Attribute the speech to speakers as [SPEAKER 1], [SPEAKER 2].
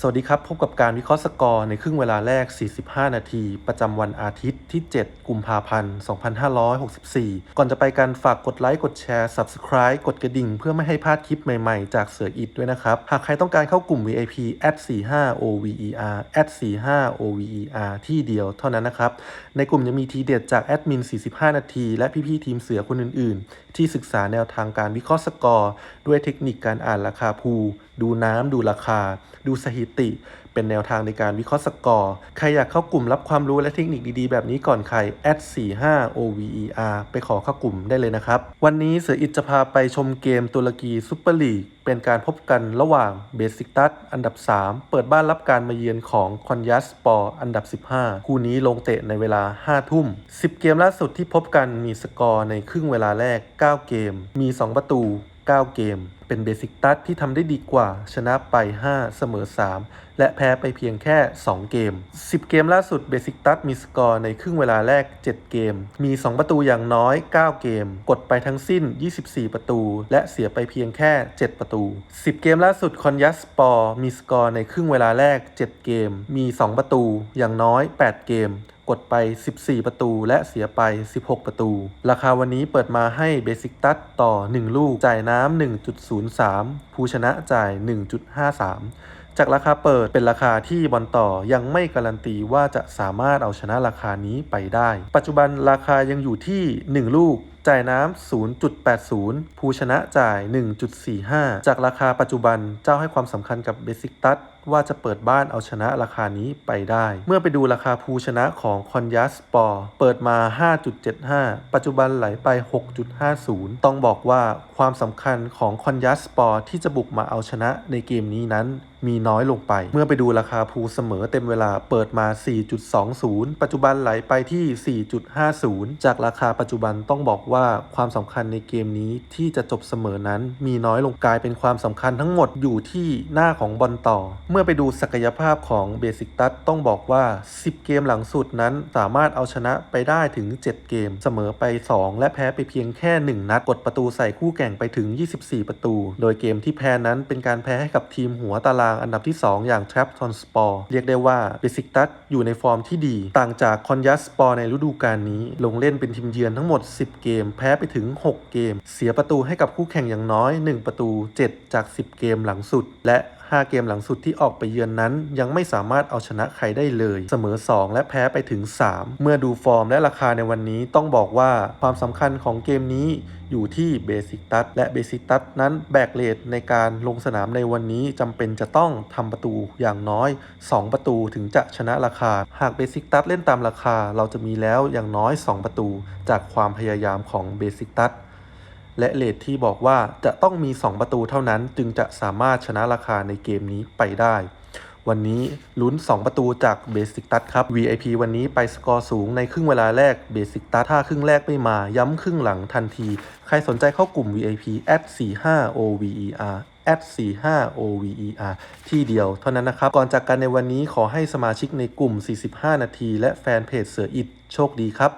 [SPEAKER 1] สวัสดีครับ พบกับการวิเคราะห์สกอร์ในครึ่งเวลาแรก 45 นาที ประจำวันอาทิตย์ที่ 7 กุมภาพันธ์ 2564 ก่อนจะไปกันฝากกดไลค์ กดแชร์ Subscribe กดกระดิ่ง เพื่อไม่ให้พลาดคลิปใหม่ๆ จากเสืออิดด้วยนะครับ หากใครต้องการเข้ากลุ่ม VIP @45 OVER @45 OVER ที่เดียวเท่านั้นนะครับ ในกลุ่มจะมีทีเด็ดจากแอดมิน 45 นาที และพี่ๆทีมเสือคนอื่น ๆ ที่ศึกษาแนวทางการวิเคราะห์สกอร์ ด้วยเทคนิคการอ่านราคาพูดูน้ำดูราคา ดูสถิติ เป็นแนวทางในการวิเคราะห์สกอร์ ใครอยากเข้ากลุ่มรับความรู้และเทคนิคดีๆ แบบนี้ก่อนใคร @45 OVER ไปขอเข้ากลุ่มได้เลยนะครับ วันนี้เสืออิจจะพาไปชมเกมตุรกีซุปเปอร์ลีก เป็นการพบกันระหว่างเบสิกตัสอันดับ 3 เปิดบ้านรับการมาเยือนของคอนยัสปอร์อันดับ 15 คู่นี้ลงเตะในเวลา 5 ทุ่ม 10 เกมล่าสุดที่พบกันมีสกอร์ในครึ่งเวลาแรก 9 เกม มี 2 ประตู 9 เกมเป็นเบสิกตัสที่ทำได้ดีกว่า ชนะไป 5 เสมอ 3 และแพ้ไปเพียงแค่ 2 เกม 10 เกมล่าสุดเบสิกตัสมีสกอร์ในครึ่งเวลาแรก 7 เกม มี 2 ประตูอย่างน้อย 9 เกม กดไปทั้งสิ้น 24 ประตู และเสียไปเพียงแค่ 7 ประตู 10 เกมล่าสุดคอนยัสปอร์มีสกอร์ในครึ่งเวลาแรก 7 เกม มี 2 ประตู อย่างน้อย 8 เกมกดไป 14 ประตู และเสียไป 16 ประตู ราคาวันนี้เปิดมาให้เบสิกตัสต่อ 1 ลูก จ่ายน้ำ1.03 ผู้ชนะจ่าย 1.53 จากราคาเปิดเป็นราคาที่บอลต่อยังไม่การันตีว่าจะสามารถเอาชนะราคานี้ไปได้ ปัจจุบันราคายังอยู่ที่ 1 ลูก จ่ายน้ำ 0.80 ผู้ชนะจ่าย 1.45 จากราคาปัจจุบันเจ้าให้ความสำคัญกับเบสิกตัสว่าจะเปิดบ้านเอาชนะราคานี้ไปได้ เมื่อไปดูราคาภูชนะของคอนยัสปอร์เปิดมา 5.75 ปัจจุบันไหลไป 6.50 ต้องบอกว่าความสำคัญของคอนยัสปอร์ที่จะบุกมาเอาชนะในเกมนี้นั้นมีน้อยลงไป เมื่อไปดูราคาภูเสมอเต็มเวลาเปิดมา 4.20 ปัจจุบันไหลไปที่ 4.50 จากราคาปัจจุบันต้องบอกว่าความสำคัญในเกมนี้ที่จะจบเสมอนั้น มีน้อยลงกลายเป็นความสำคัญทั้งหมดอยู่ที่หน้าของบอลต่อ เมื่อไปดูศักยภาพของเบสิกตัสต้องบอกว่า 10 เกมหลังสุดนั้นสามารถเอาชนะไปได้ถึง 7 เกม เสมอไป 2 และแพ้ไปเพียงแค่ 1 นัดกดประตูใส่คู่แข่งไปถึง 24 ประตู โดยเกมที่แพ้นั้นเป็นการแพ้ให้กับทีมหัวตารางอันดับที่ 2 อย่าง t r a p t o n Sport เรียกได้ว่าเบสิกตัสอยู่ในฟอร์มที่ดี ต่างจากคอนยัสสปอร์ในฤดูกาลนี้ ลงเล่นเป็นทีมเยือนทั้งหมด 10 เกมแพ้ไปถึง 6 เกม เสียประตูให้กับคู่แข่งอย่างน้อย 1 ประตู 7 จาก 10 เกมหลังสุด และ 5 เกมหลังสุดที่ออกไปเยือนนั้น ยังไม่สามารถเอาชนะใครได้เลย เสมอ 2 และแพ้ไปถึง 3 เมื่อดูฟอร์มและราคาในวันนี้ต้องบอกว่าความสำคัญของเกมนี้อยู่ที่เบสิกตัสและเบสิกตัสนั้นแบกเลทในการลงสนามในวันนี้จำเป็นจะต้องทำประตูอย่างน้อย 2 ประตูถึงจะชนะราคา หากเบสิกตัสเล่นตามราคา เราจะมีแล้วอย่างน้อย 2 ประตู จากความพยายามของเบสิกตัส และเลทที่บอกว่าจะต้องมี 2 ประตูเท่านั้น จึงจะสามารถชนะราคาในเกมนี้ไปได้ วันนี้ลุ้น 2 ประตูจากเบสิกตัสครับ VIP วันนี้ไปสกอร์สูงในครึ่งเวลาแรกเบสิกตัสถ้าครึ่งแรกไม่มา ย้ำครึ่งหลังทันที ใครสนใจเข้ากลุ่ม VIP @45 OVER @45 OVER ที่เดียวเท่านั้นนะครับ ก่อนจากกันในวันนี้ขอให้สมาชิกในกลุ่ม 45 นาที และแฟนเพจเสืออิดโชคดีครับ